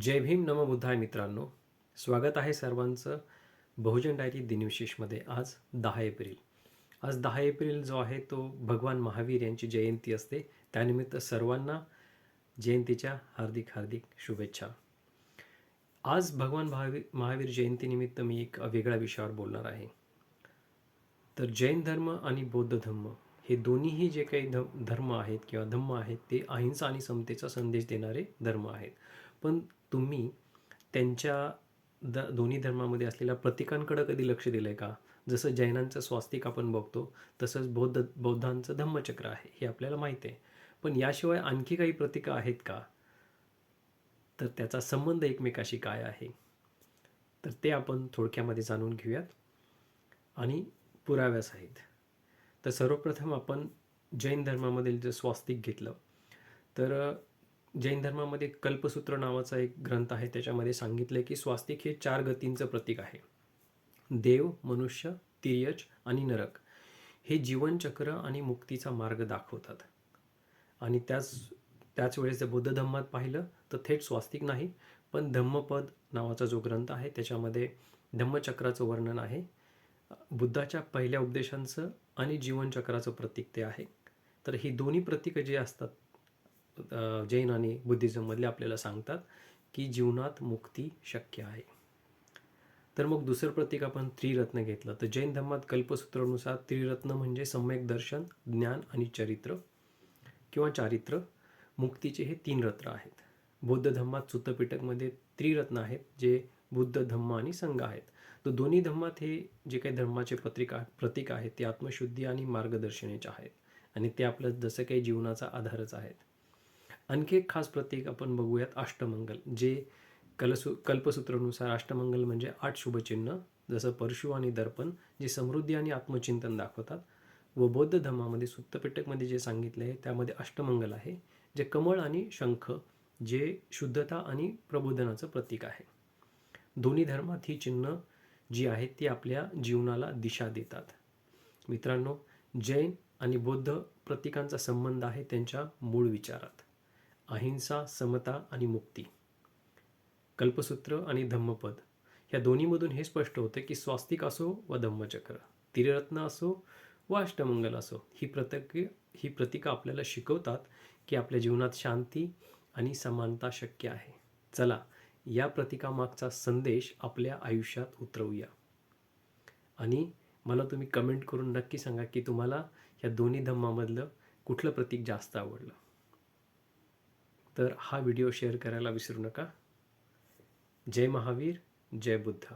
जय भीम नम बुद्धाय मित्रांनो. स्वागत आहे सर्वांचं बहुजन डायरी दिनविशेषमध्ये आज दहा एप्रिल. आज दहा एप्रिल जो आहे तो भगवान महावीर यांची जयंती असते. त्यानिमित्त सर्वांना जयंतीच्या हार्दिक हार्दिक शुभेच्छा. आज भगवान महावीर महावीर जयंतीनिमित्त मी एक वेगळ्या विषयावर बोलणार आहे. तर जैन धर्म आणि बौद्ध धर्म हे दोन्हीही जे काही ध धर्म आहेत किंवा धम्म आहेत ते अहिंसा आणि समतेचा संदेश देणारे धर्म आहेत. पण तुम्ही त्यांच्या द दोन्ही धर्मामध्ये असलेल्या प्रतिकांकडं कधी लक्ष दिलं आहे का? जसं जैनांचं स्वास्तिक आपण बघतो तसंच बौद्ध बौद्धांचं धम्मचक्र आहे हे आपल्याला माहीत आहे. पण याशिवाय आणखी काही प्रतीकं आहेत का? तर त्याचा संबंध एकमेकाशी काय आहे? तर ते आपण थोडक्यामध्ये जाणून घेऊयात. आणि पुराव्यासहित तर सर्वप्रथम आपण जैन धर्मामधील जर स्वास्तिक घेतलं तर जैन धर्मामध्ये कल्पसूत्र नावाचा एक ग्रंथ आहे त्याच्यामध्ये सांगितलं की स्वास्तिक हे चार गतींचं प्रतीक आहे. देव मनुष्य तिर्यज आणि नरक. हे जीवनचक्र आणि मुक्तीचा मार्ग दाखवतात. आणि त्याच त्याच वेळेस जर बौद्ध धम्मात पाहिलं तर थेट स्वास्तिक नाही पण धम्मपद नावाचा जो ग्रंथ आहे त्याच्यामध्ये धम्मचक्राचं वर्णन आहे. बुद्धाच्या पहिल्या उपदेशांचं आणि जीवनचक्राचं प्रतीक ते आहे. तर ही दोन्ही प्रतीकं जी असतात जैन आणि बुद्धिझममधले आपल्याला सांगतात की जीवनात मुक्ती शक्य आहे. तर मग दुसरं प्रतीक आपण त्रिरत्न घेतलं. तर जैन धर्मात कल्पसूत्रानुसार त्रिरत्न म्हणजे सम्यक दर्शन ज्ञान आणि चरित्र किंवा चारित्र. मुक्तीचे हे तीन रत्न आहेत. बौद्ध धम्मात सुतपिटकमध्ये त्रिरत्न आहेत जे बुद्ध धम्म आणि संघ आहेत. तर दोन्ही धम्मात हे जे काही धर्माचे पत्रिका प्रतीक आहेत ते आत्मशुद्धी आणि मार्गदर्शनाचे आहेत. आणि ते आपलं जसं काही जीवनाचा आधारच आहेत. आणखी एक खास प्रतीक आपण बघूयात अष्टमंगल जे कलसु कल्पसूत्रानुसार अष्टमंगल म्हणजे आठ शुभचिन्ह जसं परशु आणि दर्पण जे समृद्धी आणि आत्मचिंतन दाखवतात. व बौद्ध धर्मामध्ये सुत्तपेटकमध्ये जे सांगितले आहे त्यामध्ये अष्टमंगल आहे जे कमळ आणि शंख जे शुद्धता आणि प्रबोधनाचं प्रतीक आहे. दोन्ही धर्मात ही चिन्ह जी आहेत ती आपल्या जीवनाला दिशा देतात. मित्रांनो जैन आणि बौद्ध प्रतीकांचा संबंध आहे त्यांच्या मूळ विचारात. अहिंसा समता आणि मुक्ती. कल्पसूत्र आणि धम्मपद या दोन्हीमधून हे स्पष्ट होते की स्वास्तिक असो व धम्मचक्र त्रिरत्न असो व अष्टमंगल असो ही प्रतीक ही प्रतिका आपल्याला शिकवतात की आपल्या जीवनात शांती आणि समानता शक्य आहे. चला या प्रतिकामागचा संदेश आपल्या आयुष्यात उतरवूया. आणि मला तुम्ही कमेंट करून नक्की सांगा की तुम्हाला या दोन्ही धम्मामधलं कुठलं प्रतीक जास्त आवडलं. तर हा व्हिडिओ शेअर करायला विसरू नका. जय महावीर जय बुद्ध.